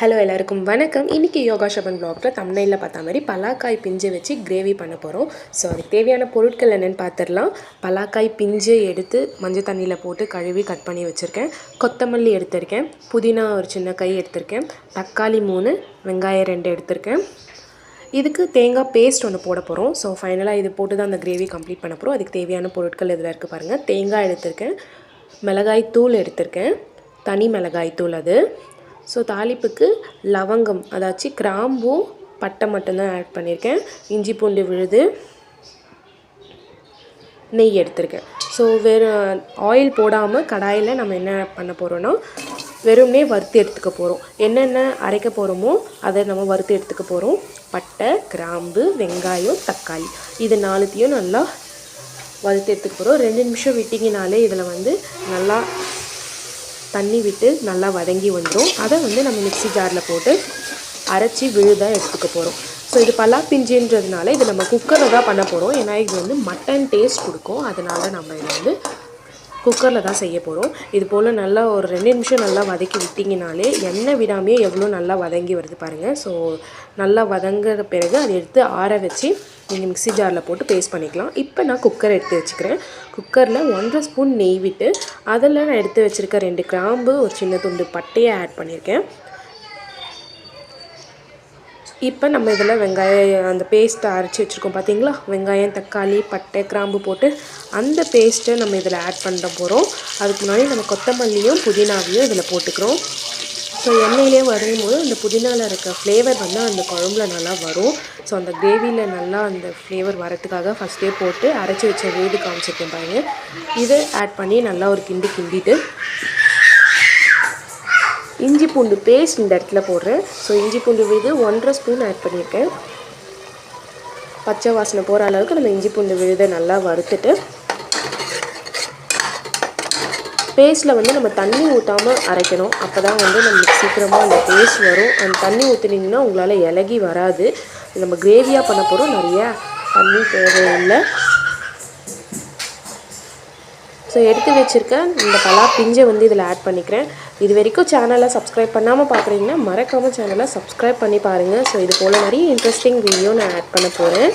Hello எல்லாருக்கும் வணக்கம். இன்றைக்கி யோகா ஷபன் பிளாக்ல தமிழில் பார்த்த மாதிரி பலாக்காய் பிஞ்சு வச்சு கிரேவி பண்ண போகிறோம் ஸோ அதுக்கு தேவையான பொருட்கள் என்னென்னு பார்த்துடலாம். பலாக்காய் பிஞ்சை எடுத்து மஞ்சள் தண்ணியில் போட்டு கழுவி கட் பண்ணி வச்சுருக்கேன். கொத்தமல்லி எடுத்திருக்கேன். புதினா ஒரு சின்ன கை எடுத்திருக்கேன். தக்காளி மூணு வெங்காயம் ரெண்டு எடுத்திருக்கேன். இதுக்கு தேங்காய் பேஸ்ட் ஒன்று போட போகிறோம் ஸோ ஃபைனலாக இது போட்டு தான் அந்த கிரேவி கம்ப்ளீட் பண்ண போகிறோம் அதுக்கு தேவையான பொருட்கள் இதில் இருக்குது பாருங்கள் தேங்காய் எடுத்திருக்கேன். மிளகாய் தூள் எடுத்திருக்கேன். தனி மிளகாய் தூள் அது. ஸோ தாளிப்புக்கு லவங்கம் அதாச்சும் கிராம்பும் பட்டை மட்டும்தான் ஆட் பண்ணியிருக்கேன் இஞ்சி பூண்டு விழுது நெய் எடுத்திருக்கேன். ஸோ வெறும் ஆயில் போடாமல் கடாயில் நம்ம என்ன பண்ண போகிறோன்னா வெறும்னே வறுத்து எடுத்துக்க போகிறோம் என்னென்ன அரைக்க போகிறோமோ அதை நம்ம வறுத்து எடுத்துக்க போகிறோம் பட்டை கிராம்பு வெங்காயம் தக்காளி. இது நாலுத்தையும் நல்லா வறுத்து எடுத்துக்க போகிறோம் ரெண்டு நிமிஷம் விட்டிங்கனாலே இதில் வந்து நல்லா தண்ணி விட்டு நல்லா வதங்கி வந்துடும் அதை வந்து நம்ம மிக்சி ஜாரில் போட்டு அரைச்சி விழுதாக எடுத்துக்க போகிறோம் ஸோ இது பலா பிஞ்சுன்றதுனால இது நம்ம குக்கரில் தான் பண்ண போகிறோம் ஏன்னா இது வந்து மட்டன் டேஸ்ட் கொடுக்கும். அதனால் நம்ம இதை வந்து குக்கரில் தான் செய்ய போகிறோம் இது போல் நல்லா ஒரு ரெண்டு நிமிஷம் நல்லா வதக்கி விட்டிங்கனாலே எண்ணெய் விடாமையே எவ்வளோ நல்லா வதங்கி வருது பாருங்கள் ஸோ நல்லா வதங்குற பிறகு அதை எடுத்து ஆற வச்சு நீங்கள் மிக்சி ஜாரில் போட்டு பேஸ்ட் பண்ணிக்கலாம். இப்போ நான் குக்கர் எடுத்து வச்சுக்கிறேன். குக்கரில் ஒன்றரை ஸ்பூன் நெய் விட்டு அதில் நான் எடுத்து வச்சுருக்க ரெண்டு கிராம்பு ஒரு சின்ன துண்டு பட்டையை ஆட் பண்ணியிருக்கேன். இப்போ நம்ம இதில் வெங்காயம் அந்த பேஸ்ட்டை அரைச்சி வச்சுருக்கோம். பார்த்தீங்களா? வெங்காயம் தக்காளி பட்டை கிராம்பு போட்டு அந்த பேஸ்ட்டை நம்ம இதில் ஆட் பண்ண போகிறோம் அதுக்கு முன்னாடி நம்ம கொத்தமல்லியும் புதினாவையும் இதில் போட்டுக்கிறோம். ஸோ எண்ணெயிலே வரையும் போது அந்த புதினாவில் இருக்க ஃப்ளேவர் வந்து அந்த குழம்புல நல்லா வரும். ஸோ அந்த கிரேவியில் நல்லா அந்த ஃப்ளேவர் வரத்துக்காக ஃபஸ்ட்டே போட்டு அரைச்சி வச்ச வீடு காமிச்சிருக்கேன் பாருங்கள் இதை ஆட் பண்ணி நல்லா ஒரு கிண்டி கிண்டிட்டு இஞ்சி பூண்டு பேஸ்ட் இந்த இடத்துல போடுறேன். ஸோ இஞ்சி பூண்டு விழுது ஒன்றரை ஸ்பூன் ஆட் பண்ணியிருக்கேன். பச்சை வாசனை போகிற அளவுக்கு நம்ம இஞ்சி பூண்டு விழுதை நல்லா வறுத்துட்டு பேஸ்ட்டில் வந்து நம்ம தண்ணி ஊற்றாமல் அரைக்கணும். அப்போ தான் வந்து நம்மளுக்கு சீக்கிரமாக அந்த பேஸ்ட் வரும். அந்த தண்ணி ஊற்றுனீங்கன்னா உங்களால் இலகி வராது. நம்ம கிரேவியாக பண்ண போகிறோம் நிறையா தண்ணி தேவையில்லை. ஸோ எடுத்து வச்சுருக்கேன் இந்த பலா பிஞ்சை வந்து இதில் ஆட் பண்ணிக்கிறேன். இது வரைக்கும் சேனலை சப்ஸ்கிரைப் பண்ணாமல் பார்க்குறீங்கன்னா மறக்காமல் சேனலை சப்ஸ்கிரைப் பண்ணி பாருங்கள் ஸோ இது போல் நிறைய இன்ட்ரெஸ்டிங் வீடியோ நான் ஆட் பண்ண போகிறேன்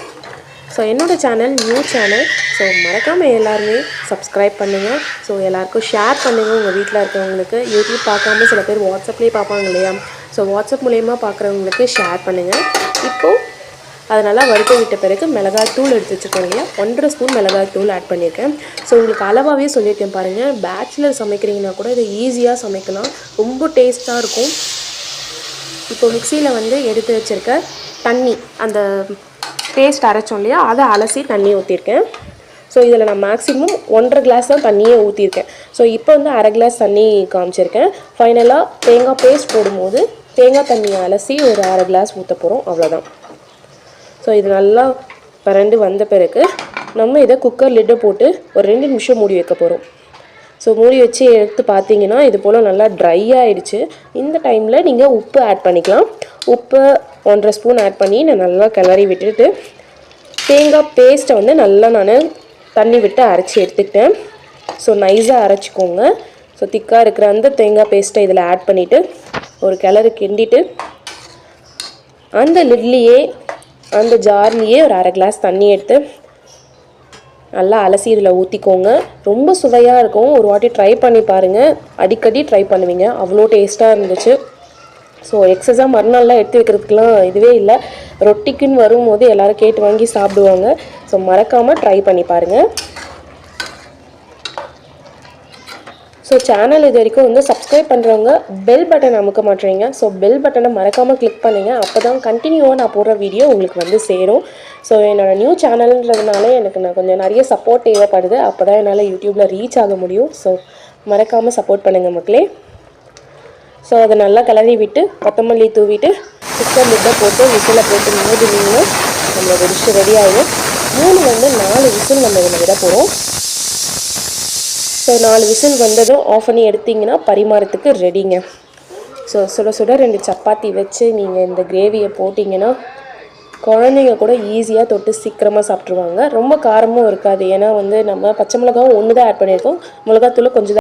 ஸோ என்னோடய சேனல் நியூ சேனல் ஸோ மறக்காமல் எல்லாருமே சப்ஸ்கிரைப் பண்ணுங்கள் ஸோ எல்லாருக்கும் ஷேர் பண்ணுங்கள் உங்கள் வீட்டில் இருக்கிறவங்களுக்கு யூடியூப் பார்க்காம சில பேர் வாட்ஸ்அப்லேயே பார்ப்பாங்க இல்லையா? ஸோ வாட்ஸ்அப் மூலயமா பார்க்குறவங்களுக்கு ஷேர் பண்ணுங்கள் இப்போது அதை நல்லா வறுத்து விட்ட பிறகு மிளகாய் தூள் எடுத்து வச்சுருக்கோம் இல்லையா ஒன்றரை ஸ்பூன் மிளகாய் தூள் ஆட் பண்ணியிருக்கேன். ஸோ உங்களுக்கு அளவாகவே சொல்லியிருக்கேன் பாருங்கள் பேச்சுலர் சமைக்கிறீங்கன்னா கூட இதை ஈஸியாக சமைக்கலாம். ரொம்ப டேஸ்ட்டாக இருக்கும். இப்போ மிக்சியில் வந்து எடுத்து வச்சுருக்க தண்ணி அந்த பேஸ்ட் அரைச்சோம் இல்லையா? அதை அலசி தண்ணி ஊற்றிருக்கேன் ஸோ இதில் நான் மேக்ஸிமம் ஒன்றரை கிளாஸ் தான் தண்ணியே ஊற்றிருக்கேன் ஸோ இப்போ வந்து அரை கிளாஸ் தண்ணி காமிச்சிருக்கேன். ஃபைனலாக தேங்காய் பேஸ்ட் போடும்போது தேங்காய் தண்ணியை அலசி ஒரு அரை கிளாஸ் ஊற்ற போகிறோம் அவ்வளோதான் ஸோ இது நல்லா பரண்டு வந்த பிறகு நம்ம இதை குக்கர் லிட்டை போட்டு ஒரு ரெண்டு நிமிஷம் மூடி வைக்க போகிறோம் ஸோ மூடி வச்சு எடுத்து பார்த்தீங்கன்னா இது போல் நல்லா ட்ரை ஆகிடுச்சு இந்த டைமில் நீங்கள் உப்பு ஆட் பண்ணிக்கலாம். உப்பு ஒன்றரை ஸ்பூன் ஆட் பண்ணி நான் நல்லா கிளறி விட்டுட்டு தேங்காய் பேஸ்ட்டை வந்து நல்லா நான் தண்ணி விட்டு அரைச்சி எடுத்துக்கிட்டேன். ஸோ நைஸாக அரைச்சிக்கோங்க. ஸோ திக்காக இருக்கிற அந்த தேங்காய் பேஸ்ட்டை இதில் ஆட் பண்ணிவிட்டு ஒரு கிளறு கிண்டிட்டு அந்த லிட்லியே அந்த ஜார்லேயே ஒரு அரை கிளாஸ் தண்ணி எடுத்து நல்லா அலசி இதில் ஊற்றிக்கோங்க ரொம்ப சுவையாக இருக்கும். ஒரு வாட்டி ட்ரை பண்ணி பாருங்கள் அடிக்கடி ட்ரை பண்ணுவீங்க. அவ்வளோ டேஸ்ட்டாக இருந்துச்சு. ஸோ எக்ஸஸாக மறுநாள்லாம் எடுத்து வைக்கிறதுக்கெலாம் இதுவே இல்லை. ரொட்டிக்குன்னு வரும்போது எல்லோரும் கேட்டு வாங்கி சாப்பிடுவாங்க. ஸோ மறக்காமல் ட்ரை பண்ணி பாருங்கள் ஸோ சேனல் இது வரைக்கும் வந்து சப்ஸ்கிரைப் பண்ணுறவங்க பெல் பட்டன் அமுக்க மாட்டேறீங்க. ஸோ பெல் பட்டனை மறக்காமல் கிளிக் பண்ணுங்கள் அப்போ தான் கண்டினியூவாக நான் போடுற வீடியோ உங்களுக்கு வந்து சேரும். ஸோ என்னோடய நியூ சேனல்ன்றதுனால எனக்கு நான் கொஞ்சம் நிறைய சப்போர்ட் தேவைப்படுது. அப்போ தான் என்னால் யூடியூப்பில் ரீச் ஆக முடியும். ஸோ மறக்காமல் சப்போர்ட் பண்ணுங்கள் மக்களே. ஸோ அதை நல்லா கிளறி விட்டு கொத்தமல்லி தூவிட்டு குக்கர் லிட்டை போட்டு விசிலை போட்டு மூடினீங்கன்னா நம்மளோட டிஷ் ரெடி ஆகிடும் மூணு வந்து நாலு விசில் நம்ம இதில் விட போகிறோம் ஸோ நாலு விசில் வந்ததும் ஆஃப் பண்ணி எடுத்திங்கன்னா பரிமாறத்துக்கு ரெடிங்க ஸோ சுட சுட ரெண்டு சப்பாத்தி வச்சு நீங்கள் இந்த கிரேவியை போட்டிங்கன்னா குழந்தைங்க கூட ஈஸியாக தொட்டு சீக்கிரமாக சாப்பிட்ருவாங்க ரொம்ப காரமும் இருக்காது. ஏன்னா வந்து நம்ம பச்சை மிளகாவும் ஒன்று தான் ஆட் பண்ணியிருக்கோம். மிளகாத்தூள் கொஞ்சம்